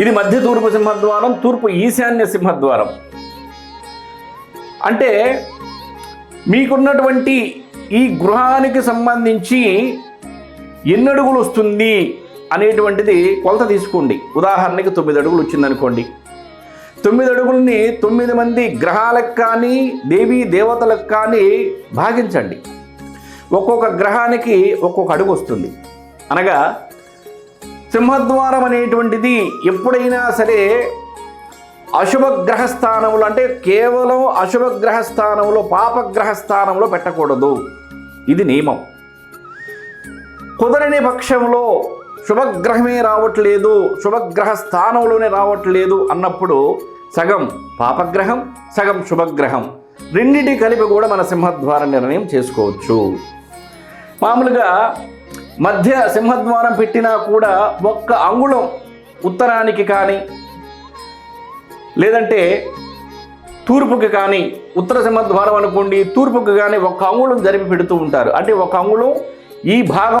ఇది మధ్య తూర్పు సింహద్వారం తూర్పు ఈశాన్య సింహద్వారం. అంటే మీకున్నటువంటి ఈ గృహానికి సంబంధించి ఎన్ని అడుగులు వస్తుంది అనేటువంటిది కొలత తీసుకోండి. ఉదాహరణకి తొమ్మిది అడుగులు వచ్చిందనుకోండి. తొమ్మిది అడుగుల్ని తొమ్మిది మంది గ్రహాలకు కానీ దేవీ దేవతలకు కానీ భాగించండి. ఒక్కొక్క గ్రహానికి ఒక్కొక్క అడుగు వస్తుంది. అనగా సింహద్వారం అనేటువంటిది ఎప్పుడైనా సరే అశుభగ్రహ స్థానంలో అంటే కేవలం అశుభగ్రహ స్థానంలో పాపగ్రహ స్థానంలో పెట్టకూడదు. ఇది నియమం. కుదరని పక్షంలో శుభగ్రహమే రావట్లేదు శుభగ్రహ స్థానంలోనే రావట్లేదు అన్నప్పుడు సగం పాపగ్రహం సగం శుభగ్రహం. రెండింటి కలిపి కూడా మన సింహద్వార నిర్ణయం చేసుకోవచ్చు. మామూలుగా మధ్య సింహద్వారం పెట్టినా కూడా ఒక్క అంగుళం ఉత్తరానికి కానీ లేదంటే తూర్పుకి కానీ ఉత్తర సింహద్వారం అనుకోండి తూర్పుకి కానీ ఒక అంగుళం జరిపి పెడుతూ ఉంటారు. అంటే ఒక అంగుళం ఈ భాగం